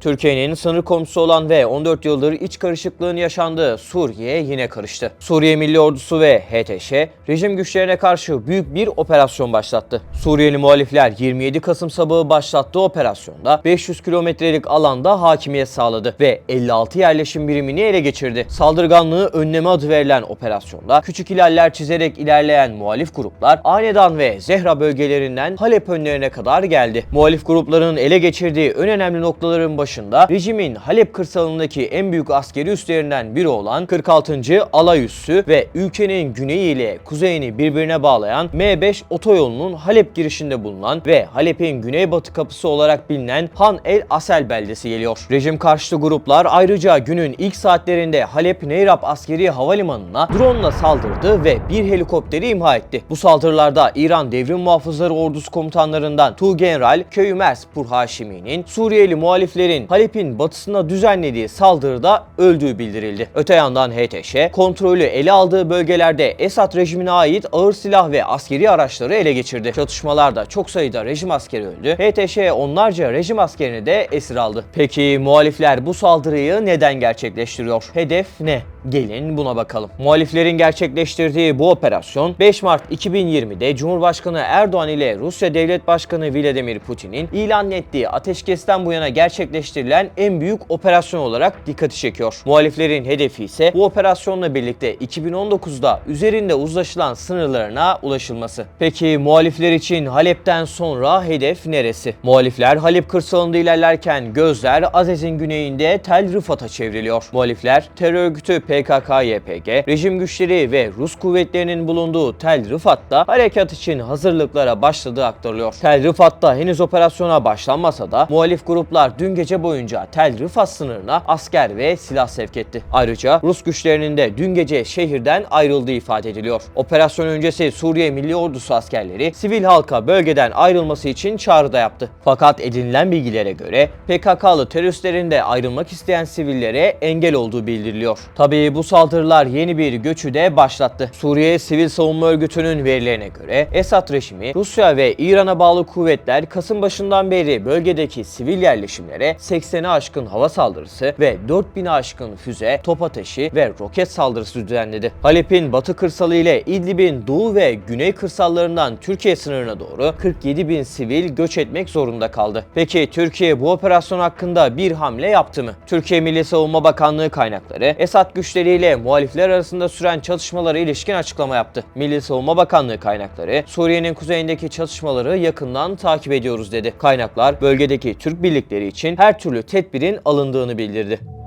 Türkiye'nin sınır komşusu olan ve 14 yıldır iç karışıklığın yaşandığı Suriye yine karıştı. Suriye Milli Ordusu ve HTŞ rejim güçlerine karşı büyük bir operasyon başlattı. Suriyeli muhalifler 27 Kasım sabahı başlattığı operasyonda 500 kilometrelik alanda hakimiyet sağladı ve 56 yerleşim birimini ele geçirdi. Saldırganlığı önleme adı verilen operasyonda küçük ilerler çizerek ilerleyen muhalif gruplar Anedan ve Zehra bölgelerinden Halep önlerine kadar geldi. Muhalif grupların ele geçirdiği en önemli noktaların başında rejimin Halep kırsalındaki en büyük askeri üslerinden biri olan 46. Alay Üssü ve ülkenin güneyi ile kuzeyini birbirine bağlayan M5 otoyolunun Halep girişinde bulunan ve Halep'in güneybatı kapısı olarak bilinen Han el Asel beldesi geliyor. Rejim karşıtı gruplar ayrıca günün ilk saatlerinde Halep Neyrap askeri havalimanına drone ile saldırdı ve bir helikopteri imha etti. Bu saldırılarda İran Devrim Muhafızları Ordusu komutanlarından Tuğgeneral Köyümers Pur Haşimi'nin Suriyeli muhaliflerin Halep'in batısına düzenlediği saldırıda öldüğü bildirildi. Öte yandan HTŞ kontrolü ele aldığı bölgelerde Esad rejimine ait ağır silah ve askeri araçları ele geçirdi. Çatışmalarda çok sayıda rejim askeri öldü. HTŞ onlarca rejim askerini de esir aldı. Peki muhalifler bu saldırıyı neden gerçekleştiriyor? Hedef ne? Gelin buna bakalım. Muhaliflerin gerçekleştirdiği bu operasyon 5 Mart 2020'de Cumhurbaşkanı Erdoğan ile Rusya Devlet Başkanı Vladimir Putin'in ilan ettiği ateşkesten bu yana gerçekleştirilen en büyük operasyon olarak dikkati çekiyor. Muhaliflerin hedefi ise bu operasyonla birlikte 2019'da üzerinde uzlaşılan sınırlarına ulaşılması. Peki muhalifler için Halep'ten sonra hedef neresi? Muhalifler Halep kırsalında ilerlerken gözler Azez'in güneyinde Tel Rıfat'a çevriliyor. Muhalifler terör örgütü PKK-YPG, rejim güçleri ve Rus kuvvetlerinin bulunduğu Tel Rıfat'ta harekat için hazırlıklara başladığı aktarılıyor. Tel Rıfat'ta henüz operasyona başlanmasa da muhalif gruplar dün gece boyunca Tel Rıfat sınırına asker ve silah sevk etti. Ayrıca Rus güçlerinin de dün gece şehirden ayrıldığı ifade ediliyor. Operasyon öncesi Suriye Milli Ordusu askerleri sivil halka bölgeden ayrılması için çağrıda yaptı. Fakat edinilen bilgilere göre PKK'lı teröristlerin de ayrılmak isteyen sivillere engel olduğu bildiriliyor. Tabii bu saldırılar yeni bir göçü de başlattı. Suriye Sivil Savunma Örgütü'nün verilerine göre Esad rejimi Rusya ve İran'a bağlı kuvvetler Kasım başından beri bölgedeki sivil yerleşimlere 80'e aşkın hava saldırısı ve 4000'e aşkın füze, top ateşi ve roket saldırısı düzenledi. Halep'in batı kırsalı ile İdlib'in doğu ve güney kırsallarından Türkiye sınırına doğru 47 bin sivil göç etmek zorunda kaldı. Peki Türkiye bu operasyon hakkında bir hamle yaptı mı? Türkiye Milli Savunma Bakanlığı kaynakları Esad güçleriyle muhalifler arasında süren çatışmalara ilişkin açıklama yaptı. Milli Savunma Bakanlığı kaynakları Suriye'nin kuzeyindeki çatışmaları yakından takip ediyoruz dedi. Kaynaklar bölgedeki Türk birlikleri için her türlü tedbirin alındığını bildirdi.